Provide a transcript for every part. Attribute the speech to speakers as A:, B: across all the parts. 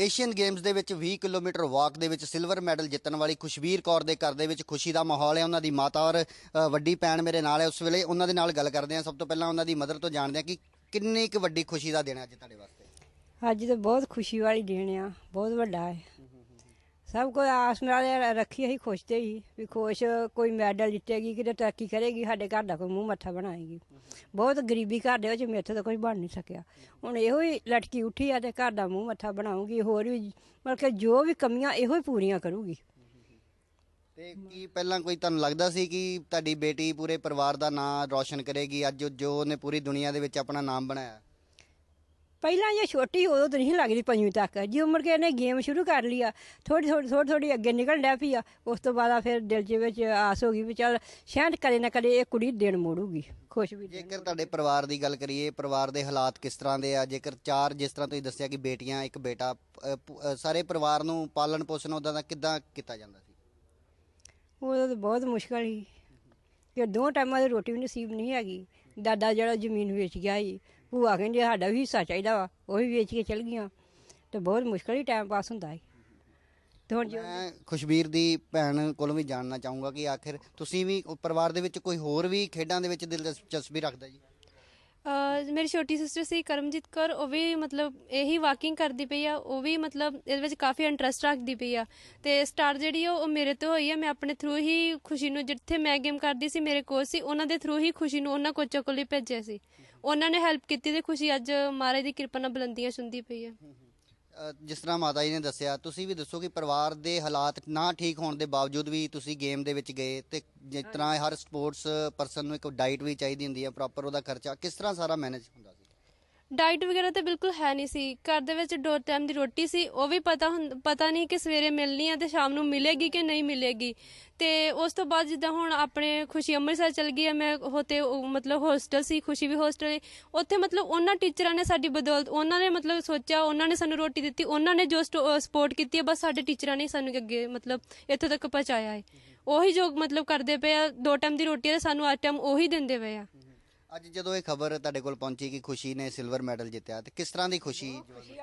A: Asian games ਦੇ ਵਿੱਚ 20 kilometre ਵਾਕ ਦੇ ਵਿੱਚ ਸਿਲਵਰ ਮੈਡਲ ਜਿੱਤਣ ਵਾਲੀ ਖੁਸ਼ਬੀਰ ਕੌਰ ਦੇ ਘਰ ਦੇ ਵਿੱਚ ਖੁਸ਼ੀ ਦਾ ਮਾਹੌਲ ਹੈ। ਉਹਨਾਂ ਦੀ ਮਾਤਾ ਔਰ ਵੱਡੀ ਭੈਣ ਮੇਰੇ ਨਾਲ ਹੈ। ਉਸ ਵੇਲੇ ਉਹਨਾਂ ਦੇ ਨਾਲ ਗੱਲ ਕਰਦੇ ਹਾਂ। ਸਭ ਤੋਂ ਪਹਿਲਾਂ ਉਹਨਾਂ ਦੀ ਮਦਰ ਤੋਂ ਜਾਣਦੇ ਹਾਂ ਕਿ ਕਿੰਨੀ ਕੁ ਵੱਡੀ ਖੁਸ਼ੀ ਦਾ ਦਿਨ ਹੈ ਅੱਜ ਤੁਹਾਡੇ ਵਾਸਤੇ।
B: ਅੱਜ ਤਾਂ ਬਹੁਤ ਖੁਸ਼ੀ ਵਾਲੀ ਦਿਨ ਆ। ਬਹੁਤ ਵੱਡਾ ਹੈ। ਸਭ ਕੋਈ ਆਸ ਨਾਲ ਰੱਖੀ ਅਸੀਂ ਖੁਸ਼ ਤੇ ਹੀ, ਵੀ ਖੁਸ਼ ਕੋਈ ਮੈਡਲ ਜਿੱਤੇਗੀ, ਕਿਤੇ ਤਰੱਕੀ ਕਰੇਗੀ, ਸਾਡੇ ਘਰ ਦਾ ਕੋਈ ਮੂੰਹ ਮੱਥਾ ਬਣਾਏਗੀ। ਬਹੁਤ ਗਰੀਬੀ ਘਰ ਦੇ ਵਿੱਚ ਮੇਥੇ ਤਾਂ ਕੁਝ ਬਣ ਨਹੀਂ ਸਕਿਆ। ਹੁਣ ਇਹੋ ਹੀ ਲਟਕੀ ਉੱਠੀ ਆ ਤੇ ਘਰ ਦਾ ਮੂੰਹ ਮੱਥਾ ਬਣਾਉਂਗੀ ਹੋਰ ਵੀ ਮਤਲਬ ਕਿ ਜੋ ਵੀ ਕਮੀਆਂ ਇਹੋ ਹੀ ਪੂਰੀਆਂ ਕਰੂਗੀ।
A: ਤੇ ਕੀ ਪਹਿਲਾਂ ਕੋਈ ਤੁਹਾਨੂੰ ਲੱਗਦਾ ਸੀ ਕਿ ਤੁਹਾਡੀ ਬੇਟੀ ਪੂਰੇ ਪਰਿਵਾਰ ਦਾ ਨਾਮ ਰੌਸ਼ਨ ਕਰੇਗੀ? ਅੱਜ ਜੋ ਉਹਨੇ ਪੂਰੀ ਦੁਨੀਆ ਦੇ ਵਿੱਚ ਆਪਣਾ ਨਾਮ ਬਣਾਇਆ।
B: ਪਹਿਲਾਂ ਜੇ ਛੋਟੀ ਉਦੋਂ ਤਾਂ ਨਹੀਂ ਲੱਗਦੀ ਪੰਜਵੀਂ ਤੱਕ। ਜੀ ਉਮਰ ਕੇ ਇਹਨੇ ਗੇਮ ਸ਼ੁਰੂ ਕਰ ਲਈ ਆ। ਥੋੜੀ ਥੋੜੀ ਥੋੜੀ ਥੋੜੀ ਅੱਗੇ ਨਿਕਲ ਡੈ ਪਈ ਆ। ਉਸ ਤੋਂ ਬਾਅਦ ਆ ਫਿਰ ਦਿਲ ਦੇ ਵਿੱਚ ਆਸ ਹੋ ਗਈ ਵੀ ਚੱਲ ਸ਼ਾਇਦ ਕਦੇ ਨਾ ਕਦੇ ਇਹ ਕੁੜੀ ਦਿਨ ਮੋੜੂਗੀ ਖੁਸ਼ ਵੀ
A: ਜੇਕਰ ਤੁਹਾਡੇ ਪਰਿਵਾਰ ਦੀ ਗੱਲ ਕਰੀਏ ਪਰਿਵਾਰ ਦੇ ਹਾਲਾਤ ਕਿਸ ਤਰ੍ਹਾਂ ਦੇ ਆ? ਜੇਕਰ ਚਾਰ ਜਿਸ ਤਰ੍ਹਾਂ ਤੁਸੀਂ ਦੱਸਿਆ ਕਿ ਬੇਟੀਆਂ ਇੱਕ ਬੇਟਾ ਅ, ਪ- ਅ, ਸਾਰੇ ਪਰਿਵਾਰ ਨੂੰ ਪਾਲਣ ਪੋਸ਼ਣ ਉਹਦਾ ਦਾ ਕਿੱਦਾਂ ਕੀਤਾ ਜਾਂਦਾ ਸੀ?
B: ਉਦੋਂ ਤਾਂ ਬਹੁਤ ਮੁਸ਼ਕਲ ਸੀ। ਕਿ ਦੋ ਟਾਈਮਾਂ ਦੀ ਰੋਟੀ ਵੀ ਨਸੀਬ ਨਹੀਂ ਹੈਗੀ। ਦਾਦਾ ਜਿਹੜਾ ਜ਼ਮੀਨ ਵੇਚ ਗਿਆ ਸੀ ਭੂਆ ਕਹਿੰਦੇ ਸਾਡਾ ਵੀ ਹਿੱਸਾ ਚਾਹੀਦਾ ਵਾ, ਉਹ ਵੀ ਵੇਚ ਕੇ ਚਲ ਗਈਆਂ। ਤੇ ਬਹੁਤ ਮੁਸ਼ਕਲ ਹੀ ਟਾਈਮ ਪਾਸ ਹੁੰਦਾ ਹੈ ਤੇ ਹੁਣ ਜੋ
A: ਮੈਂ ਖੁਸ਼ਬੀਰ ਦੀ ਭੈਣ ਕੋਲੋਂ ਵੀ ਜਾਣਨਾ ਚਾਹੂੰਗਾ ਕਿ ਆਖਿਰ ਤੁਸੀਂ ਵੀ ਪਰਿਵਾਰ ਦੇ ਵਿੱਚ ਕੋਈ ਹੋਰ ਵੀ ਖੇਡਾਂ ਦੇ ਵਿੱਚ ਦਿਲਚਸਪੀ ਰੱਖਦਾ ਜੀ?
C: ਮੇਰੀ ਛੋਟੀ ਸਿਸਟਰ ਸੀ ਕਰਮਜੀਤ ਕੌਰ ਉਹ ਵੀ ਮਤਲਬ ਇਹੀ ਵਾਕਿੰਗ ਕਰਦੀ ਪਈ ਆ ਉਹ ਵੀ ਮਤਲਬ ਇਹਦੇ ਵਿੱਚ ਕਾਫੀ ਇੰਟਰਸਟ ਰੱਖਦੀ ਪਈ ਆ। ਤੇ ਸਟਾਰ ਜਿਹੜੀ ਆ, ਉਹ ਮੇਰੇ ਤੋਂ ਹੋਈ ਆ ਮੈਂ ਆਪਣੇ ਥਰੂ ਹੀ ਖੁਸ਼ੀ ਨੂੰ ਜਿੱਥੇ ਮੈਂ ਗੇਮ ਕਰਦੀ ਸੀ ਮੇਰੇ ਕੋਚ ਸੀ ਉਹਨਾਂ ਦੇ ਥਰੂ ਹੀ ਖੁਸ਼ੀ ਨੂੰ ਉਹਨਾਂ ਕੋਚਾਂ ਕੋਲ ਹੀ ਭੇਜਿਆ ਸੀ। ਉਹਨਾਂ ਨੇ ਹੈਲਪ ਕੀਤੀ ਤੇ ਖੁਸ਼ੀ ਅੱਜ ਮਹਾਰਾਜ ਦੀ ਕਿਰਪਾ ਨਾਲ ਬੁਲੰਦੀਆਂ ਛੁੰਦੀ ਪਈ ਆ।
A: ਜਿਸ ਤਰ੍ਹਾਂ ਮਾਤਾ ਜੀ ਨੇ ਦੱਸਿਆ, ਤੁਸੀਂ ਵੀ ਦੱਸੋ ਕਿ ਪਰਿਵਾਰ ਦੇ ਹਾਲਾਤ ਨਾ ਠੀਕ ਹੋਣ ਦੇ ਬਾਵਜੂਦ ਵੀ ਤੁਸੀਂ ਗੇਮ ਦੇ ਵਿੱਚ ਗਏ ਤੇ ਜਿਸ ਤਰ੍ਹਾਂ ਹਰ ਸਪੋਰਟਸ ਪਰਸਨ ਨੂੰ ਇੱਕ ਡਾਈਟ ਵੀ ਚਾਹੀਦੀ ਹੁੰਦੀ ਹੈ ਪ੍ਰੋਪਰ ਉਹਦਾ ਖਰਚਾ ਕਿਸ ਤਰ੍ਹਾਂ ਸਾਰਾ ਮੈਨੇਜ ਹੁੰਦਾ ਸੀ?
C: ਡਾਈਟ ਵਗੈਰਾ ਤਾਂ ਬਿਲਕੁਲ ਹੈ ਨਹੀਂ ਸੀ। ਘਰ ਦੇ ਵਿੱਚ ਦੋ ਟਾਈਮ ਦੀ ਰੋਟੀ ਸੀ, ਉਹ ਵੀ ਪਤਾ ਹੁੰ- ਪਤਾ ਨਹੀਂ ਕਿ ਸਵੇਰੇ ਮਿਲਣੀ ਹੈ ਤੇ ਸ਼ਾਮ ਨੂੰ ਮਿਲੇਗੀ ਕਿ ਨਹੀਂ ਮਿਲੇਗੀ। ਤੇ ਉਸ ਤੋਂ ਬਾਅਦ ਜਿੱਦਾਂ ਹੁਣ ਆਪਣੇ ਖੁਸ਼ੀ ਅੰਮ੍ਰਿਤਸਰ ਚਲ ਗਈ ਹੈ ਮੈਂ ਹੋਤੇ ਉਹ ਮਤਲਬ ਹੋਸਟਲ ਸੀ, ਖੁਸ਼ੀ ਵੀ ਹੋਸਟਲ ਉੱਥੇ ਮਤਲਬ ਉਹਨਾਂ ਟੀਚਰਾਂ ਨੇ ਸਾਡੀ ਬਦੌਲਤ, ਉਹਨਾਂ ਨੇ ਮਤਲਬ ਸੋਚਿਆ, ਉਹਨਾਂ ਨੇ ਸਾਨੂੰ ਰੋਟੀ ਦਿੱਤੀ, ਉਹਨਾਂ ਨੇ ਜੋ ਸਪੋਰਟ ਕੀਤੀ ਹੈ ਬਸ ਸਾਡੇ ਟੀਚਰਾਂ ਨੇ ਸਾਨੂੰ ਅੱਗੇ ਮਤਲਬ ਇੱਥੋਂ ਤੱਕ ਪਹੁੰਚਾਇਆ ਹੈ ਉਹੀ ਜੋ ਮਤਲਬ ਕਰਦੇ ਪਏ ਆ, ਦੋ ਟਾਈਮ ਦੀ ਰੋਟੀ ਆ ਤੇ ਸਾਨੂੰ ਅੱਜ ਟਾਈਮ ਉਹੀ ਦਿੰਦੇ ਪਏ ਆ।
A: ਅੱਜ ਜਦੋਂ ਇਹ ਖਬਰ ਤੁਹਾਡੇ ਕੋਲ ਪਹੁੰਚੀ ਕਿ ਖੁਸ਼ੀ ਨੇ ਸਿਲਵਰ ਮੈਡਲ ਜਿੱਤਿਆ ਤੇ ਕਿਸ ਤਰ੍ਹਾਂ ਦੀ ਖੁਸ਼ੀ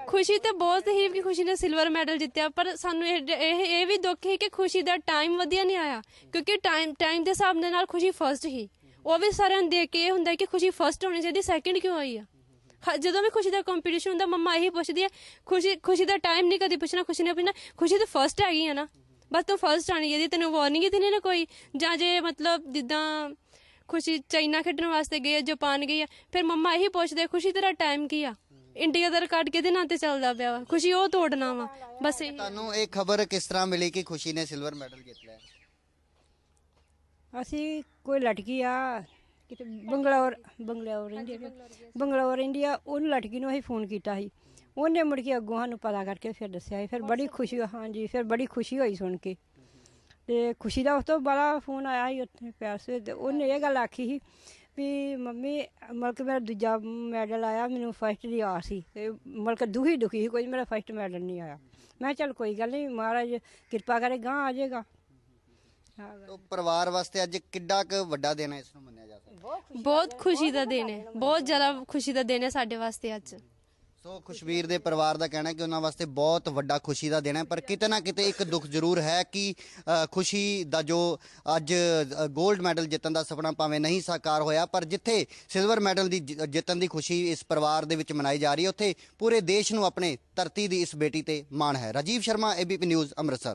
C: ਖੁਸ਼ੀ ਤੇ ਬਹੁਤ ਹੀ ਕਿ ਖੁਸ਼ੀ ਨੇ ਸਿਲਵਰ ਮੈਡਲ ਜਿੱਤਿਆ ਪਰ ਸਾਨੂੰ ਇਹ ਇਹ ਇਹ ਵੀ ਦੁੱਖ ਹੈ ਕਿ ਖੁਸ਼ੀ ਦਾ ਟਾਈਮ ਵਧੀਆ ਨਹੀਂ ਆਇਆ ਕਿਉਂਕਿ ਟਾਈਮ ਟਾਈਮ ਦੇ ਹਿਸਾਬ ਦੇ ਨਾਲ ਖੁਸ਼ੀ ਫਰਸਟ ਹੀ ਉਹ ਵੀ ਸਾਰਿਆਂ ਨੂੰ ਦੇਖ ਕੇ ਇਹ ਹੁੰਦਾ ਕਿ ਖੁਸ਼ੀ ਫਰਸਟ ਹੋਣੀ ਚਾਹੀਦੀ ਸੈਕਿੰਡ ਕਿਉਂ ਆਈ ਆ? ਹ- ਜਦੋਂ ਵੀ ਖੁਸ਼ੀ ਦਾ ਕੰਪੀਟੀਸ਼ਨ ਹੁੰਦਾ ਮੰਮਾ ਇਹੀ ਪੁੱਛਦੀ ਆ ਖੁਸ਼ੀ ਖੁਸ਼ੀ ਦਾ ਟਾਈਮ ਨਹੀਂ ਕਦੀ ਪੁੱਛਣਾ ਖੁਸ਼ੀ ਨੇ ਪੁੱਛਣਾ ਖੁਸ਼ੀ ਤਾਂ ਫਰਸਟ ਹੈਗੀ ਆ ਨਾ। ਬਸ ਤੂੰ ਫਰਸਟ ਆਣੀ ਚਾਹੀਦੀ ਤੈਨੂੰ ਵਾਰਨਿੰਗ ਹੀ ਤੇ ਨਹੀਂ ਨਾ ਕੋਈ। ਜਾਂ ਜੇ ਮਤਲਬ ਜਿੱਦਾਂ ਖੁਸ਼ੀ ਚਾਈਨਾ ਖੇਡਣ ਵਾਸਤੇ ਗਈ ਆ ਜਾਪਾਨ ਗਈ ਆ। ਫਿਰ ਮੰਮਾ ਇਹੀ ਪੁੱਛਦੇ ਆ, ਖੁਸ਼ੀ ਤੇਰਾ ਟਾਈਮ ਕੀ ਆ? ਇੰਡੀਆ ਦਾ ਰਿਕਾਰਡ ਕਿਹਦੇ ਨਾਂ ਤੇ ਚੱਲਦਾ ਪਿਆ ਵਾ? ਖੁਸ਼ੀ ਉਹ ਤੋੜਨਾ ਵਾ। ਬਸ ਇਹ
A: ਤੁਹਾਨੂੰ ਇਹ ਖਬਰ ਕਿਸ ਤਰ੍ਹਾਂ ਮਿਲੀ ਕਿ ਖੁਸ਼ੀ ਨੇ ਸਿਲਵਰ ਮੈਡਲ ਜਿੱਤ ਲਿਆ?
B: ਅਸੀਂ ਕੋਈ ਲਟਕੀ ਆ ਕਿਤੇ ਬੰਗਲੌਰ ਬੰਗਲੌਰ ਰਹਿੰਦੀ ਆ ਬੰਗਲੌਰ ਰਹਿੰਦੀ ਆ ਉਹਨੂੰ ਲਟਕੀ ਨੂੰ ਅਸੀਂ ਫੋਨ ਕੀਤਾ ਸੀ। ਉਹਨੇ ਮੁੜ ਕੇ ਅੱਗੋਂ ਸਾਨੂੰ ਪਤਾ ਕਰਕੇ ਫਿਰ ਦੱਸਿਆ ਸੀ। ਫਿਰ ਬੜੀ ਖੁਸ਼ੀ ਹਾਂਜੀ ਫਿਰ ਬੜੀ ਖੁਸ਼ੀ ਹੋਈ ਸੁਣ ਕੇ। ਤੇ ਖੁਸ਼ੀ ਦਾ ਉਸ ਤੋਂ ਬੜਾ ਫੋਨ ਆਇਆ ਸੀ ਉੱਥੇ ਪੈਸੇ ਤੇ ਉਹਨੇ ਇਹ ਗੱਲ ਆਖੀ ਸੀ ਵੀ ਮੰਮੀ ਮਲਕ ਮੇਰਾ ਦੂਜਾ ਮੈਡਲ ਆਇਆ ਮੈਨੂੰ ਫਸਟ ਦੀ ਆਸ ਸੀ ਤੇ ਮਲਕ ਦੁਖੀ ਦੁਖੀ ਸੀ ਕੋਈ ਮੇਰਾ ਫਸਟ ਮੈਡਲ ਨਹੀਂ ਆਇਆ। ਮੈਂ ਕਿਹਾ ਚੱਲ ਕੋਈ ਗੱਲ ਨਹੀਂ ਮਹਾਰਾਜ ਕਿਰਪਾ ਕਰੇ ਗਾਂ ਆ ਜਾਏਗਾ।
A: ਤੋ ਪਰਿਵਾਰ ਵਾਸਤੇ ਅੱਜ ਕਿੱਡਾ ਕੁ ਵੱਡਾ ਦਿਨ ਹੈ ਇਸ ਨੂੰ ਮੰਨਿਆ ਜਾ ਸਕਦਾ।
C: ਬਹੁਤ ਖੁਸ਼ੀ ਦਾ ਦਿਨ ਹੈ ਬਹੁਤ ਜ਼ਿਆਦਾ ਖੁਸ਼ੀ ਦਾ ਦਿਨ ਹੈ ਸਾਡੇ ਵਾਸਤੇ ਅੱਜ।
A: ਸੋ ਖੁਸ਼ਵੀਰ ਦੇ ਪਰਿਵਾਰ ਦਾ ਕਹਿਣਾ ਹੈ ਕਿ ਉਹਨਾਂ ਵਾਸਤੇ ਬਹੁਤ ਵੱਡਾ ਖੁਸ਼ੀ ਦਾ ਦਿਨ ਹੈ ਪਰ ਕਿਤੇ ਨਾ ਕਿਤੇ ਇੱਕ ਦੁੱਖ ਜ਼ਰੂਰ ਹੈ ਕਿ ਅ, ਖੁਸ਼ੀ ਦਾ ਜੋ ਅੱਜ 골ਡ ਮੈਡਲ ਜਿੱਤਣ ਦਾ ਸੁਪਨਾ ਭਾਵੇਂ ਨਹੀਂ ਸਾਕਾਰ ਹੋਇਆ ਪਰ ਜਿੱਥੇ ਸਿਲਵਰ ਮੈਡਲ ਦੀ ਜਿ- ਜਿੱਤਣ ਦੀ ਖੁਸ਼ੀ ਇਸ ਪਰਿਵਾਰ ਦੇ ਵਿੱਚ ਮਨਾਈ ਜਾ ਰਹੀ ਹੈ ਉੱਥੇ ਪੂਰੇ ਦੇਸ਼ ਨੂੰ ਆਪਣੇ ਧਰਤੀ ਦੀ ਇਸ ਬੇਟੀ ਤੇ ਮਾਣ ਹੈ। Rajiv Sharma ABP news Amritsar.